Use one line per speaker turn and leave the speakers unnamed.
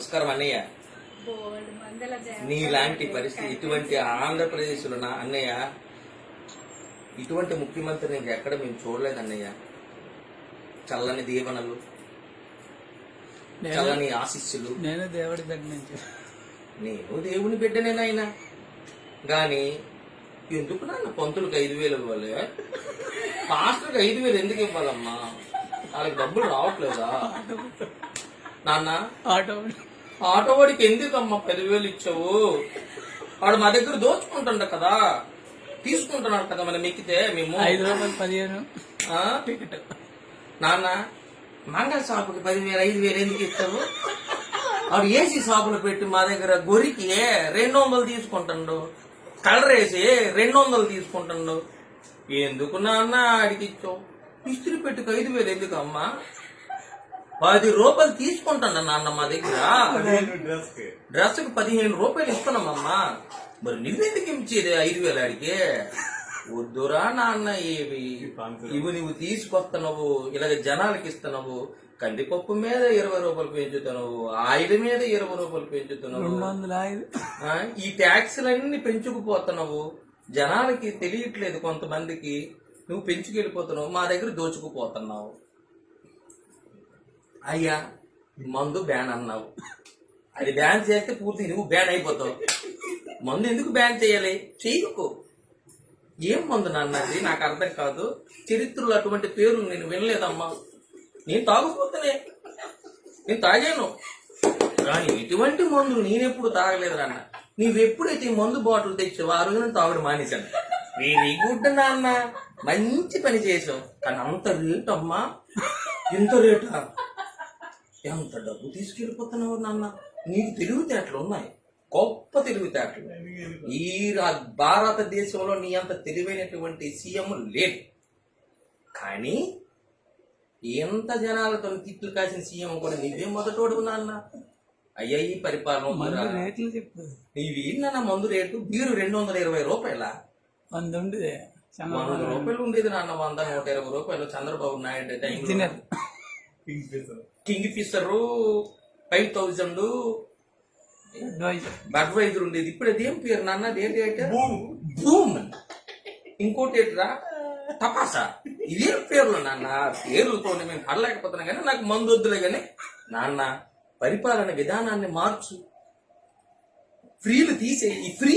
నమస్కారం అన్నయ్య. నీలాంటి పరిస్థితి ఇటువంటి ఆంధ్రప్రదేశ్లో నా అన్నయ్య ఇటువంటి ముఖ్యమంత్రిని ఇంకెక్కడ మేము చూడలేదు అన్నయ్య. చల్లని దీవెనలు
నేను
చల్లని ఆశీస్సులు.
నేను దేవుడి దగ్గర నుంచి
నేను దేవుని బిడ్డనేనాయన గాని ఎందుకు నాన్న పంతులకు ఐదు వేలు ఇవ్వాలి? పాస్టర్కి ఐదు వేలు ఎందుకు ఇవ్వాలమ్మా? వాళ్ళకి డబ్బులు రావట్లేదా? నాన్న
ఆటో.
ఆటో వాడికి ఎందుకమ్మా పదివేలు ఇచ్చావు? వాడు మా దగ్గర దోచుకుంటుండ కదా. తీసుకుంటున్నాడు కదా మనం ఎక్కితే మేము.
ఐదు రూపాయలు పదిహేను? టికెట్
నాన్న మంగళ షాపుకి పదివేలు ఐదు వేలు ఎందుకు ఇస్తావు వాడు ఏసీ షాపులో పెట్టి మా దగ్గర గొరికి రెండు వందలు తీసుకుంటుండు. కలర్ వేసి రెండు వందలు తీసుకుంటుండు. ఎందుకు నాన్న అడిగి ఇచ్చావు? ఇస్త్రీ పెట్టుకు ఐదు వేలు ఎందుకు అమ్మా పది రూపాయలు తీసుకుంటాను నాన్న మా దగ్గర. డ్రెస్కి పదిహేను రూపాయలు ఇస్తున్నామమ్మా. మరి నువ్వెందుకు ఇచ్చేది ఐదు వేలు అడిగే? వద్దురా నాన్న ఇవి ఇవి నువ్వు తీసుకొస్తున్నావు ఇలాగ జనాలకి ఇస్తున్నావు కందిపప్పు మీద ఇరవై రూపాయలు పెంచుతున్నావు ఆయిల్ మీద ఇరవై రూపాయలు పెంచుతున్నావు. ఈ ట్యాక్సులన్నీ పెంచుకుపోతున్నావు. జనాలకి తెలియట్లేదు కొంతమందికి. నువ్వు పెంచుకెళ్ళిపోతున్నావు మా దగ్గర దోచుకుపోతున్నావు. అయ్యా మందు బ్యాన్ అన్నావు. అది బ్యాన్ చేస్తే పూర్తి నువ్వు బ్యాన్ అయిపోతావు. మందు ఎందుకు బ్యాన్ చేయాలి? చేయకు ఏం మందు నాన్నది నాకు అర్థం కాదు. చరిత్రలో అటువంటి పేరు నేను వినలేదమ్మా. నేను తాగుపోతేనే నేను తాగాను. కానీ ఇటువంటి మందులు నేనెప్పుడు తాగలేదు నాన్న. నీవెప్పుడైతే ఈ మందు బాటిల్ తెచ్చావో ఆ రోజు నేను తాగడం మానేశాను. వెరీ గుడ్ నాన్న మంచి పని చేసావు కానీ అంత రేటు అమ్మా. ఎంత రేటా? ఎంత డబ్బు తీసుకెళ్ళిపోతున్నావు నాన్న? నీకు తెలివితేటలు ఉన్నాయి. గొప్ప తెలివితేటలు. ఈ భారతదేశంలో నీ అంత తెలివైనటువంటి సీఎం లేడు కానీ ఎంత జనాలతో తిట్లు కాసిన సీఎం కూడా నీవే మొదటోడు నాన్న. అయ్యా ఈ పరిపాలన ఇవి నాన్న మందు రేటు? బీరు రెండు వందల ఇరవై రూపాయల?
వంద ఉండేది.
వంద రూపాయలు ఉండేది నాన్న. వంద నూట ఇరవై రూపాయలు. చంద్రబాబు నాయుడు టైంలో
తినరు
Kingfisher five thousand Budweiser ఉండేది. ఇప్పుడు అదేం పేరు నాన్న? అదేంటి అంటే? భూమ్ ఇంకోటి ఏంట్రా? తపాసా. ఇదేం పేర్లు నాన్న. పేర్లతో మేము పడలేకపోతున్నాం కానీ నాకు మందు వద్దులే కానీ నాన్న పరిపాలన విధానాన్ని మార్చు. ఫ్రీలు తీసే ఈ ఫ్రీ